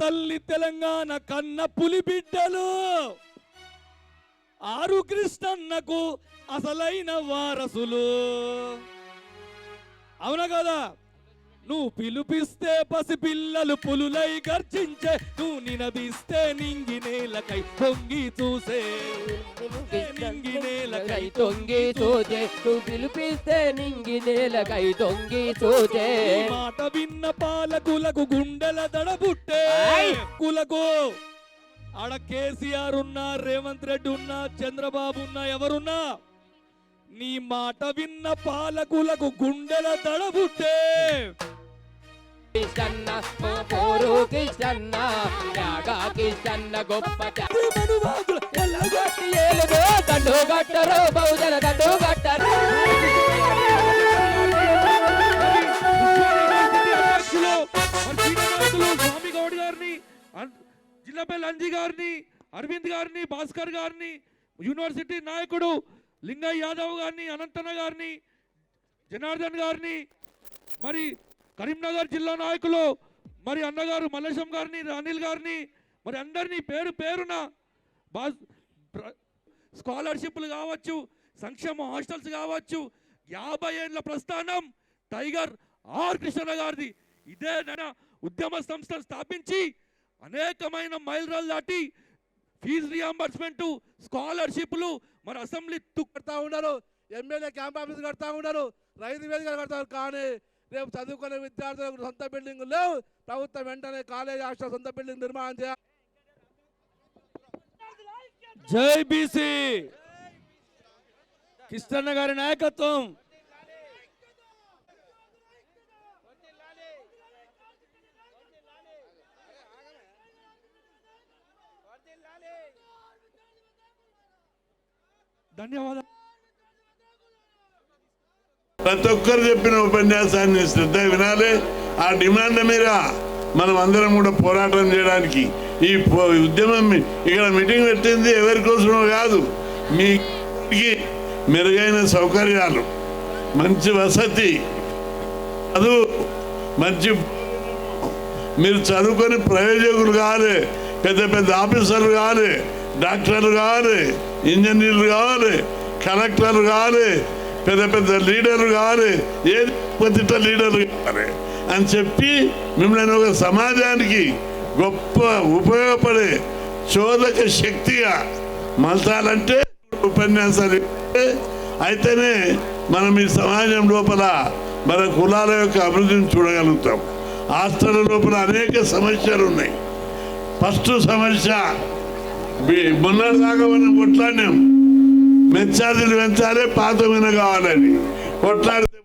తల్లి తెలంగాణ కన్న పులి బిడ్డలు. ఆరు కృష్ణన్నకు అసలైన వారసులు. అవునా కదా? నువ్వు పిలుపిస్తే పసిపిల్లలు పులులై గర్జించే నువ్వు నినదిస్తే నింగి నేలకై పొంగి చూసే. నేలకై కై తొంగి చూచే. నువ్వు పిలిపిస్తే నింగి నేలకై తొంగి చూచే. మాట విన్న పాలకులకు గుండెల దడబుట్టే. కులకు ఆడ కేసీఆర్ ఉన్నా రేవంత్ రెడ్డి ఉన్నా చంద్రబాబు ఉన్నా ఎవరున్నా నీ మాట విన్న పాలకులకు గుండెల దడబుట్టే కిషన్న మా పోరు కిషన్న యాగా కిషన్న గొప్ప దండు గట్టరు బహుజన దండు గట్టరు స్వామి గౌడ్ గారిని అన్- జిల్లాపల్లి అంజీ గారిని అరవింద్ గారిని భాస్కర్ గారిని యూనివర్సిటీ నాయకుడు లింగయ్య యాదవ్ గారిని అనంతన గారిని జనార్దన్ గారిని మరి కరీంనగర్ జిల్లా నాయకులు మరి అన్నగారు మల్లేశం గారిని అనిల్ గారిని మరి అందరినీ పేరు పేరున బా స్కాలర్షిప్లు కావచ్చు సంక్షేమ హాస్టల్స్ కావచ్చు యాభై ఏళ్ళ ప్రస్థానం టైగర్ ఆర్ కృష్ణ గారిది. ఇదే నైనా ఉద్యమ సంస్థలు స్థాపించి అనేకమైన మైలురాలు దాటి ఫీజు రియంబర్స్మెంట్ స్కాలర్షిప్లు మరి అసెంబ్లీ తుక్ కడతా ఉన్నారు ఎమ్మెల్యే క్యాంప్ ఆఫీస్ కడతా ఉన్నారు రైతు వేదికలు కడతారు కానీ రేపు చదువుకునే విద్యార్థులకు సొంత బిల్డింగ్ లేవు. ప్రభుత్వం వెంటనే కాలేజ్ హాస్టల్ సొంత బిల్డింగ్ నిర్మాణం చేయాలి. జై బీసీ. కిష్టన్న గారి నాయకత్వం. ధన్యవాదాలు. ప్రతి ఒక్కరు చెప్పిన ఉపన్యాసాన్ని శ్రద్ధ వినాలి. ఆ డిమాండ్ మీద మనం అందరం కూడా పోరాటం చేయడానికి ఈ ఉద్యమం ఇక్కడ మీటింగ్ పెట్టింది ఎవరి కోసమో కాదు. మీకు మెరుగైన సౌకర్యాలు మంచి వసతి చదువు మంచి మీరు చదువుకొని ప్రయోజకులు కావాలి పెద్ద పెద్ద ఆఫీసర్లు కావాలి డాక్టర్లు కావాలి ఇంజనీర్లు కావాలి కలెక్టర్లు కావాలి పెద్ద పెద్ద లీడర్లు కావాలి. ఏది కొద్దిట లీడర్లు కావాలి అని చెప్పి మిమ్మల్ని ఒక సమాజానికి గొప్ప ఉపయోగపడే చోదక శక్తిగా మలతాలంటే ఉపన్యాసాలు అయితేనే మనం ఈ సమాజం లోపల మన కులాల యొక్క అభివృద్ధిని చూడగలుగుతాం. హాస్టల్ లోపల అనేక సమస్యలు ఉన్నాయి. ఫస్ట్ సమస్య మొన్నటిదాకా మనం కొట్లాడినాం. మెచ్చార్జీలు పెంచాలి పాత మీద కావాలని కొట్లాడితే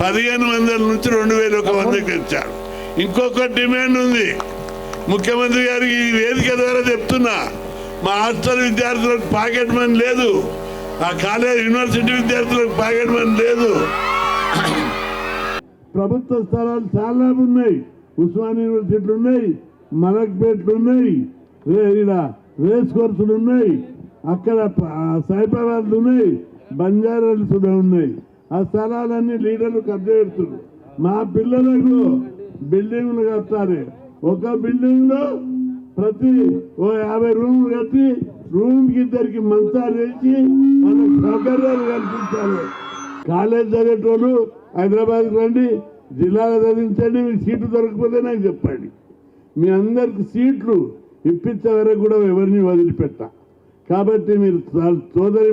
పదిహేను వందల నుంచి రెండు వేల ఒక వందకి ఇచ్చారు ఇంకొక డిమాండ్ ఉంది. ముఖ్యమంత్రి గారికి ఈ వేదిక ద్వారా చెప్తున్నా మా హాస్టల్ విద్యార్థులకు పాకెట్ మనీ లేదు. ఆ కాలేజ్ యూనివర్సిటీ విద్యార్థులకు పాకెట్ మనీ లేదు. ప్రభుత్వ స్థలాలు చాలా ఉన్నాయి. ఉస్మాన్ యూనివర్సిటీలు ఉన్నాయి మలక్పేట్లు ఉన్నాయి రేస్ కోర్సులు ఉన్నాయి. అక్కడ ప- ఉన్నాయి బంజారాలు కూడా ఉన్నాయి. ఆ స్థలాలన్నీ లీడర్లు కబ్జా మా పిల్లలకు బిల్డింగ్లు కట్టాలి. ఒక బిల్డింగ్లో ప్రతి ఓ యాభై రూములు కట్టి రూమ్కి ఇద్దరికి మంచాలు వేసి వాళ్ళకి సౌకర్యాలు కల్పించాలి. కాలేజ్ చదివేటోళ్ళు హైదరాబాద్కి రండి జిల్లాలో చదివించండి మీకు సీటు దొరకకపోతే నాకు చెప్పండి. మీ అందరికి సీట్లు ఇప్పించే వరకు కూడా ఎవరిని వదిలిపెట్ట. కాబట్టి మీరు సోదరి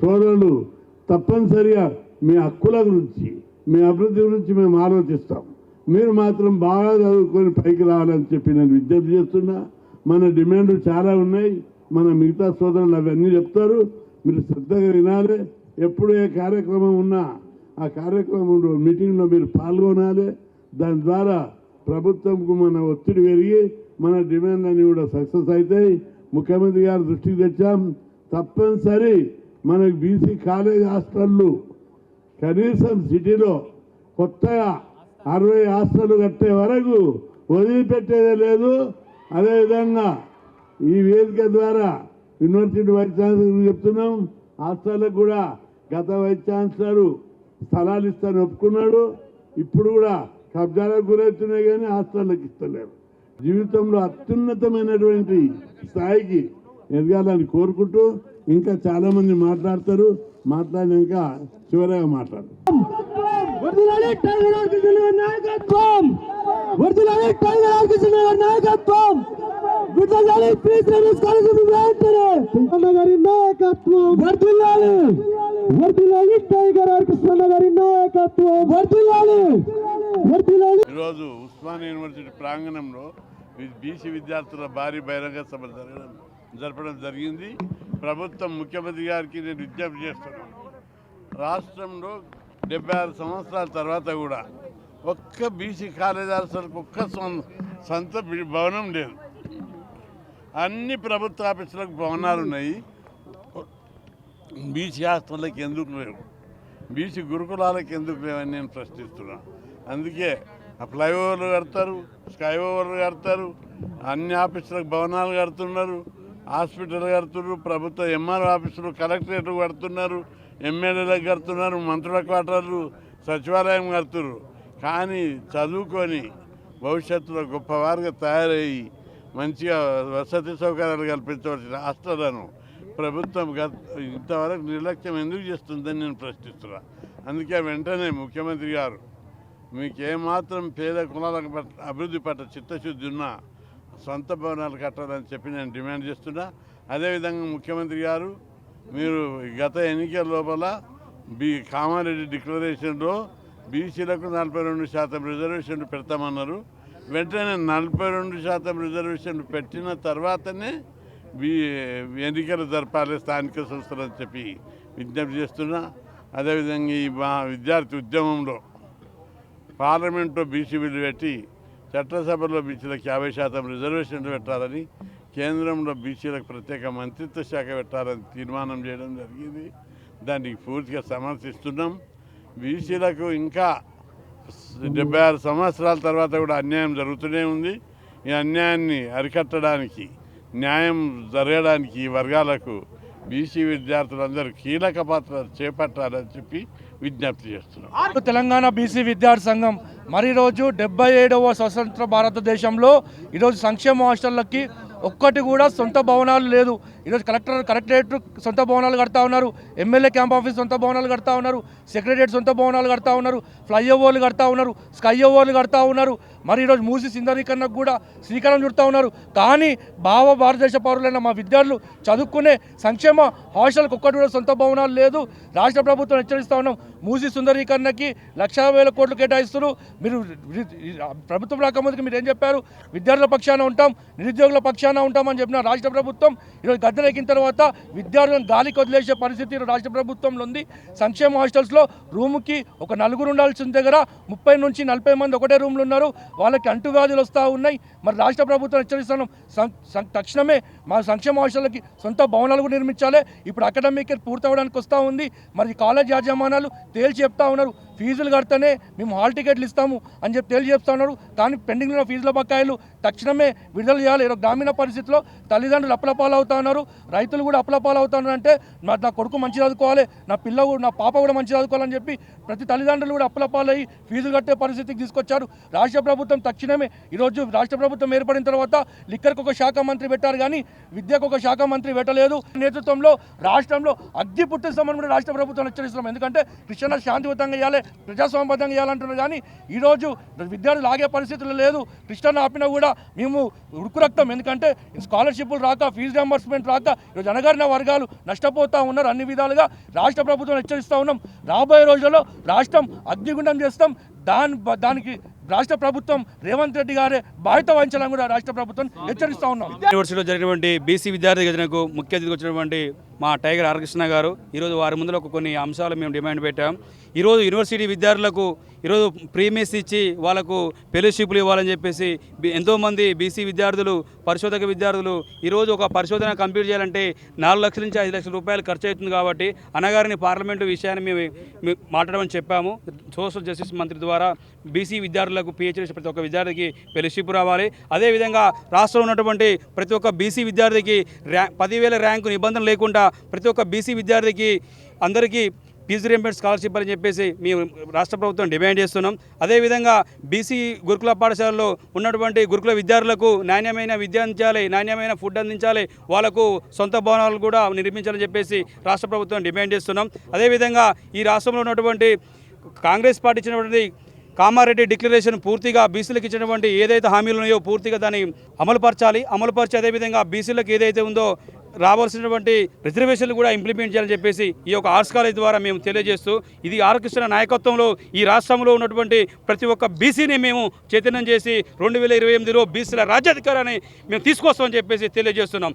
సోదరులు తప్పనిసరిగా మీ హక్కుల గురించి మీ అభివృద్ధి గురించి మేము ఆలోచిస్తాం. మీరు మాత్రం బాగా చదువుకొని పైకి రావాలని చెప్పి నేను విజ్ఞప్తి చేస్తున్నా. మన డిమాండ్లు చాలా ఉన్నాయి. మన మిగతా సోదరులు అవన్నీ చెప్తారు. మీరు శ్రద్ధగా వినాలి. ఎప్పుడు ఏ కార్యక్రమం ఉన్నా ఆ కార్యక్రమంలో మీటింగ్లో మీరు పాల్గొనాలి. దాని ద్వారా ప్రభుత్వంకు మన ఒత్తిడి పెరిగి మన డిమాండ్ అన్ని కూడా సక్సెస్ అవుతాయి. ముఖ్యమంత్రి గారి దృష్టికి తెచ్చాం. తప్పనిసరి మనకు బీసీ కాలేజ్ హాస్టళ్ళు కనీసం సిటీలో కొత్తగా అరవై హాస్టల్ కట్టే వరకు వదిలిపెట్టేదే లేదు. అదేవిధంగా ఈ వేదిక ద్వారా యూనివర్సిటీ వైస్ ఛాన్సలర్ చెప్తున్నాం. హాస్టళ్ళకు కూడా గత వైస్ ఛాన్సలర్ స్థలాలు ఇస్తాను ఒప్పుకున్నాడు. ఇప్పుడు కూడా కబ్జాలకు గురవుతున్నాయి కానీ హాస్టళ్ళకి ఇస్తలేరు. జీవితంలో అత్యున్నతమైనటువంటి స్థాయికి ఎదగాలని కోరుకుంటూ ఇంకా చాలా మంది మాట్లాడతారు. మాట్లాడినాక చివరగా నాయకత్వం. నాయకత్వం. వెంటనే. గారి నాయకత్వం. వర్ధిల్లాలి వర్ధిల్లాలి టైగర్ గారి నాయకత్వం. వర్ధిల్లాలి వర్ధిల్లాలి ఈరోజు ఉస్మాన్ యూనివర్సిటీ ప్రాంగణంలో బీసీ విద్యార్థుల భారీ బహిరంగ సభ జరగడం జరపడం జరిగింది. ప్రభుత్వం ముఖ్యమంత్రి గారికి నేను విజ్ఞప్తి చేస్తున్నాను. రాష్ట్రంలో డెబ్బై ఆరు సంవత్సరాల తర్వాత కూడా ఒక్క బీసీ కార్యదర్శులకు ఒక్క సొంత భవనం లేదు. అన్ని ప్రభుత్వ ఆఫీసులకు భవనాలు ఉన్నాయి. బీసీ హాస్టళ్ళకి ఎందుకు లేవు? బీసీ గురుకులాలకు ఎందుకు లేవని నేను ప్రశ్నిస్తున్నాను అందుకే ఫ్లైఓవర్లు కడతారు స్కై ఓవర్లు కడతారు అన్ని ఆఫీసులకు భవనాలు కడుతున్నారు హాస్పిటల్ కడుతున్నారు ప్రభుత్వ ఎంఆర్ఓ ఆఫీసులు కలెక్టరేట్ కడుతున్నారు ఎమ్మెల్యేలకు కడుతున్నారు మంత్రుల క్వార్టర్లు సచివాలయం కడుతున్నారు. కానీ చదువుకొని భవిష్యత్తులో గొప్పవారుగా తయారయ్యి మంచిగా వసతి సౌకర్యాలు కల్పించవలసిన ఆస్తులను ప్రభుత్వం గత ఇంతవరకు నిర్లక్ష్యం ఎందుకు చేస్తుందని నేను ప్రశ్నిస్తున్నా. అందుకే వెంటనే ముఖ్యమంత్రి గారు మీకు ఏమాత్రం పేద కులాలకు అభివృద్ధి పట్ల చిత్తశుద్ధి ఉన్నా సొంత భవనాలు కట్టాలని చెప్పి నేను డిమాండ్ చేస్తున్నా. అదేవిధంగా ముఖ్యమంత్రి గారు మీరు గత ఎన్నికల లోపల బి కామారెడ్డి డిక్లరేషన్లో బీసీలకు నలభై రెండు శాతం రిజర్వేషన్లు పెడతామన్నారు. వెంటనే నలభై రెండు శాతం రిజర్వేషన్లు పెట్టిన తర్వాతనే బీ ఎన్నికలు జరపాలి స్థానిక సంస్థలు అని చెప్పి విజ్ఞప్తి చేస్తున్నా. అదేవిధంగా ఈ మా విద్యార్థి ఉద్యమంలో పార్లమెంట్లో బీసీ బిల్లు పెట్టి చట్టసభలో బీసీలకు యాభై శాతం రిజర్వేషన్లు పెట్టాలని కేంద్రంలో బీసీలకు ప్రత్యేక మంత్రిత్వ శాఖ పెట్టాలని తీర్మానం చేయడం జరిగింది. దానికి పూర్తిగా సమర్థిస్తున్నాం. బీసీలకు ఇంకా డెబ్బై ఆరు సంవత్సరాల తర్వాత కూడా అన్యాయం జరుగుతూనే ఉంది. ఈ అన్యాయాన్ని అరికట్టడానికి న్యాయం జరగడానికి ఈ వర్గాలకు బీసీ విద్యార్థులందరూ కీలక పాత్ర చేపట్టాలని చెప్పి విజ్ఞప్తి చేస్తున్నాం. తెలంగాణ బీసీ విద్యార్థి సంఘం మరి రోజు డెబ్బై ఏడవ స్వతంత్ర భారతదేశంలో ఈరోజు సంక్షేమ హాస్టళ్ళకి ఒక్కటి కూడా సొంత భవనాలు లేదు. ఈరోజు కలెక్టర్ కలెక్టరేట్ సొంత భవనాలు కడతా ఉన్నారు ఎమ్మెల్యే క్యాంప్ ఆఫీస్ సొంత భవనాలు కడతా ఉన్నారు సెక్రటరేట్ సొంత భవనాలు కడతా ఉన్నారు ఫ్లైఓవర్లు కడతా ఉన్నారు స్కై ఓవర్లు కడతా ఉన్నారు మరి ఈరోజు మూసి సింధరీకరణకు కూడా శ్రీకారం చుడతా ఉన్నారు. కానీ భావ భారతదేశ పౌరులైన మా విద్యార్థులు చదువుకునే సంక్షేమ హాస్టల్కి ఒక్కటి కూడా సొంత భవనాలు లేదు. రాష్ట్ర ప్రభుత్వం హెచ్చరిస్తా ఉన్నాం మూసి సుందరీకరణకి లక్షా వేల కోట్లు కేటాయిస్తున్నారు. మీరు ప్రభుత్వం రాకముందుకు మీరు ఏం చెప్పారు? విద్యార్థుల పక్షాన ఉంటాం నిరుద్యోగుల పక్షాన ఉంటామని చెప్పిన రాష్ట్ర ప్రభుత్వం ఈరోజు గద్దెలెక్కిన తర్వాత విద్యార్థులను గాలికి వదిలేసే పరిస్థితి రాష్ట్ర ప్రభుత్వంలో ఉంది. సంక్షేమ హాస్టల్స్లో రూముకి ఒక నలుగురు ఉండాల్సిన దగ్గర ముప్పై నుంచి నలభై మంది ఒకటే రూమ్లు ఉన్నారు. వాళ్ళకి అంటువ్యాధులు వస్తూ ఉన్నాయి. మరి రాష్ట్ర ప్రభుత్వం హెచ్చరిస్తున్నాం సం- తక్షణమే మా సంక్షేమ హాస్టల్కి సొంత భవనాలు కూడా నిర్మించాలి. ఇప్పుడు అకాడమిక్ పూర్తవడానికి వస్తూ ఉంది. మరి కాలేజ్ యాజమాన్యాలు తేల్చి చెప్తా ఉన్నారు. ఫీజులు కడితేనే మేము హాల్ టికెట్లు ఇస్తాము అని చెప్పి తెలియజేస్తా ఉన్నారు కానీ పెండింగ్లో ఉన్న ఫీజుల బకాయిలు తక్షణమే విడుదల చేయాలి. ఈరోజు గ్రామీణ పరిస్థితిలో తల్లిదండ్రులు అప్పలపాలు అవుతా ఉన్నారు. రైతులు కూడా అప్పలపాలు అవుతా ఉన్నారు అంటే నా నా కొడుకు మంచి చదువుకోవాలి నా పిల్ల కూడా- నా పాప కూడా మంచి చదువుకోవాలని చెప్పి ప్రతి తల్లిదండ్రులు కూడా అప్పులపాలు అయ్యి ఫీజులు కట్టే పరిస్థితికి తీసుకొచ్చారు. రాష్ట్ర ప్రభుత్వం తక్షణమే ఈరోజు రాష్ట్ర ప్రభుత్వం ఏర్పడిన తర్వాత లిక్కర్కి ఒక శాఖ మంత్రి పెట్టారు కానీ విద్యకు ఒక శాఖ మంత్రి పెట్టలేదు. నేతృత్వంలో రాష్ట్రంలో అగ్గి పుట్టిస్తామని కూడా రాష్ట్ర ప్రభుత్వం హెచ్చరిస్తున్నాం. ఎందుకంటే కృష్ణ శాంతియుతంగా ఇవ్వాలి. ప్రజాస్వామ్యబద్ధంగా ఇవ్వాలంటున్నారు కానీ ఈరోజు విద్యార్థులు ఆగే పరిస్థితులు లేదు. కృష్ణను ఆపినా కూడా మేము ఉడుకు రక్తం. ఎందుకంటే స్కాలర్షిప్లు రాక ఫీజు రియంబర్స్మెంట్ రాక ఈరోజు అనగారిన వర్గాలు నష్టపోతా ఉన్నారు అన్ని విధాలుగా. రాష్ట్ర ప్రభుత్వం హెచ్చరిస్తూ ఉన్నాం. రాబోయే రోజుల్లో రాష్ట్రం అగ్నిగుండం చేస్తాం. దాని దానికి రాష్ట్ర ప్రభుత్వం రేవంత్ రెడ్డి గారే బాధ్యత వహించాలని కూడా రాష్ట్ర ప్రభుత్వం హెచ్చరిస్తూ ఉన్నాం. యూనివర్సిటీలో జరిగినటువంటి బీసీ విద్యార్థి యోజనకు ముఖ్య అతిథికి వచ్చినటువంటి మా టైగర్ హరకృష్ణ గారు ఈరోజు వారి ముందులో ఒక కొన్ని అంశాలు మేము డిమాండ్ పెట్టాం. ఈరోజు యూనివర్సిటీ విద్యార్థులకు ఈరోజు ప్రీమియస్ ఇచ్చి వాళ్ళకు ఫెలోషిప్లు ఇవ్వాలని చెప్పేసి ఎంతోమంది బీసీ విద్యార్థులు పరిశోధక విద్యార్థులు ఈరోజు ఒక పరిశోధన కంప్లీట్ చేయాలంటే నాలుగు లక్షల నుంచి ఐదు లక్షల రూపాయలు ఖర్చు అవుతుంది కాబట్టి అనగారిని పార్లమెంటు విషయాన్ని మేము మాట్లాడమని చెప్పాము. సోషల్ జస్టిస్ మంత్రి ద్వారా బీసీ విద్యార్థులకు పిహెచ్డీ ప్రతి ఒక్క విద్యార్థికి ఫెలోషిప్ రావాలి. అదేవిధంగా రాష్ట్రంలో ఉన్నటువంటి ప్రతి ఒక్క బీసీ విద్యార్థికి ర్యా పదివేల ర్యాంకు నిబంధన లేకుండా ప్రతి ఒక్క బీసీ విద్యార్థికి అందరికీ ఫీజు రియంబర్స్ స్కాలర్షిప్ అని చెప్పేసి మేము రాష్ట్ర ప్రభుత్వం డిమాండ్ చేస్తున్నాం. అదేవిధంగా బీసీ గురుకుల పాఠశాలలో ఉన్నటువంటి గురుకుల విద్యార్థులకు నాణ్యమైన విద్య అందించాలి నాణ్యమైన ఫుడ్ అందించాలి వాళ్ళకు సొంత భవనాలు కూడా నిర్మించాలని చెప్పేసి రాష్ట్ర ప్రభుత్వం డిమాండ్ చేస్తున్నాం. అదేవిధంగా ఈ రాష్ట్రంలో ఉన్నటువంటి కాంగ్రెస్ పార్టీ ఇచ్చినటువంటి కామారెడ్డి డిక్లరేషన్ పూర్తిగా బీసీలకు ఇచ్చినటువంటి ఏదైతే హామీలు ఉన్నాయో పూర్తిగా దాన్ని అమలుపరచాలి. అమలుపరిచి అదేవిధంగా బీసీలకు ఏదైతే ఉందో రావాల్సినటువంటి రిజర్వేషన్లు కూడా ఇంప్లిమెంట్ చేయాలని చెప్పేసి ఈ యొక్క ఆర్ట్స్ కాలేజ్ ద్వారా మేము తెలియజేస్తూ ఇది ఆరకృష్ణ నాయకత్వంలో ఈ రాష్ట్రంలో ఉన్నటువంటి ప్రతి ఒక్క బీసీని మేము చైతన్యం చేసి రెండు వేల ఇరవై ఎనిమిదిలో బీసీల రాజ్యాధికారాన్ని మేము తీసుకొస్తామని చెప్పేసి తెలియజేస్తున్నాం.